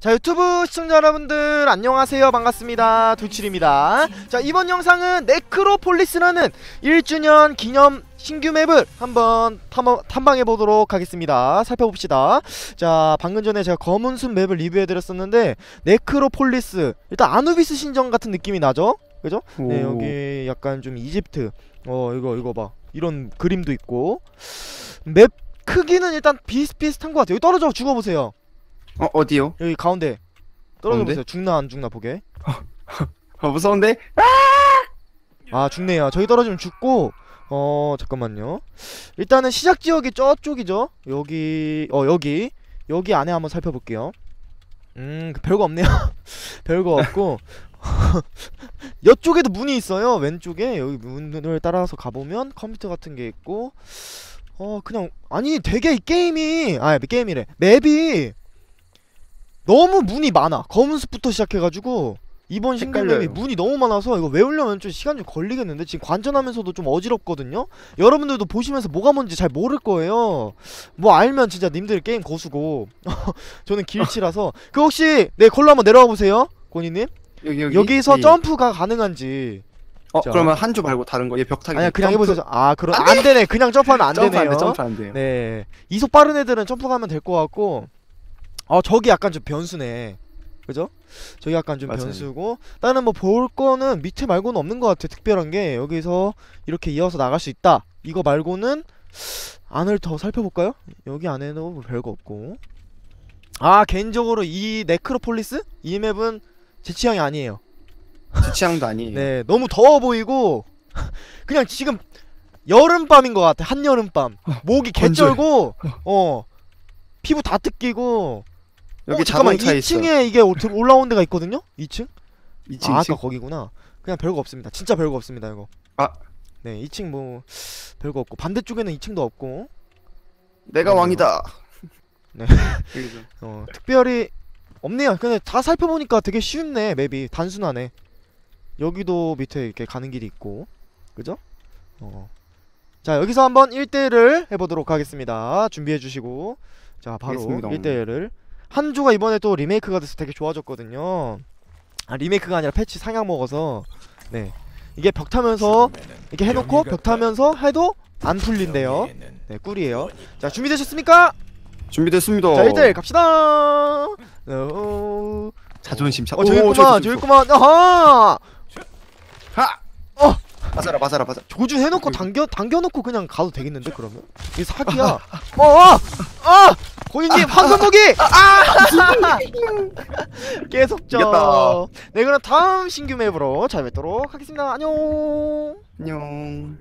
자 유튜브 시청자 여러분들 안녕하세요. 반갑습니다. 두칠입니다. 자 이번 영상은 네크로폴리스라는 1주년 기념 신규 맵을 한번 탐, 탐방해 보도록 하겠습니다. 살펴봅시다. 자 방금 전에 제가 검은숲 맵을 리뷰해 드렸었는데 네크로폴리스. 일단 아누비스 신전 같은 느낌이 나죠? 그죠? 네 오. 여기 약간 좀 이집트. 어 이거 이거 봐. 이런 그림도 있고. 맵 크기는 일단 비슷비슷한 것 같아요. 여기 떨어져 죽어보세요 어 어디요? 여기 가운데 떨어져 가운데? 보세요. 죽나 안 죽나 보게. 어 무서운데? 아 죽네요. 저기 떨어지면 죽고 어 잠깐만요. 일단은 시작 지역이 저쪽이죠. 여기 어 여기 여기 안에 한번 살펴볼게요. 음 별거 없네요. 별거 없고 이쪽에도 문이 있어요. 왼쪽에 여기 문을 따라서 가보면 컴퓨터 같은 게 있고 어 그냥 아니 되게 이 게임이 아 게임이래 맵이 너무 문이 많아. 검은숲부터 시작해가지고 이번 싱글 맵이 헷갈려요. 문이 너무 많아서 이거 외우려면 좀 시간 좀 걸리겠는데 지금 관전하면서도 좀 어지럽거든요. 여러분들도 보시면서 뭐가 뭔지 잘 모를 거예요. 뭐 알면 진짜 님들 게임 고수고. 저는 길치라서. 그 혹시 네 걸로 한번 내려와 보세요 고니님. 여기 여기. 여기서 이- 점프가 가능한지. 어 자. 그러면 한줄 말고 다른 거 얘 벽타기 아니야 그냥 점프- 해보세요. 아 그럼 안 되네. 그냥 점프하면 안 점프 되네요. 안 돼 점프 안 돼요. 네. 이속 빠른 애들은 점프 가면 될 것 같고 어 저기 약간 좀 변수네. 그죠? 저기 약간 좀 맞아요. 변수고 다른 뭐 볼 거는 밑에 말고는 없는 것 같아 특별한 게. 여기서 이렇게 이어서 나갈 수 있다. 이거 말고는 안을 더 살펴볼까요? 여기 안에는 뭐 별거 없고. 아 개인적으로 이 네크로폴리스? 이 맵은 제 취향이 아니에요. 제 취향도 아니에요. 네 너무 더워 보이고 그냥 지금 여름밤인 것 같아 한여름밤. 목이 건조해. 개쩔고 어 피부 다 뜯기고 여기 어, 잠깐만 자동차 있어 2층에 이게 올- 올라온 데가 있거든요? 2층? 2층 아 2층 아까 거기구나. 그냥 별거 없습니다. 진짜 별거 없습니다 이거. 아. 네 2층 뭐 별거 없고. 반대쪽에는 2층도 없고. 내가 맞아요. 왕이다. 네. 어. 특별히 없네요. 근데 다 살펴보니까 되게 쉽네 맵이. 단순하네. 여기도 밑에 이렇게 가는 길이 있고. 그죠? 어. 자 여기서 한번 1대1을 해보도록 하겠습니다. 준비해 주시고. 자 바로 알겠습니다. 1대1을 한주가 이번에 또 리메이크가 돼서 되게 좋아졌거든요. 아 리메이크가 아니라 패치 상향 먹어서. 네. 이게 벽 타면서 이렇게 해놓고 벽 타면서 해도 안 풀린대요. 네 꿀이에요. 자 준비되셨습니까? 준비됐습니다. 자 1대1 갑시다. 어, 자존심 차 어 저기 오, 있구만 저기. 있구만. 아하! 하! 어! 맞아라 맞아라 맞아 조준 해놓고 그- 당겨 당겨놓고 그냥 가도 되겠는데 그러면? 이게 사기야. 어아 아! 본인님 아. 황금무기! 아! 아! 계속 져. 네 그럼 다음 신규 맵으로 잘 뵙도록 하겠습니다. 안녕. 안녕.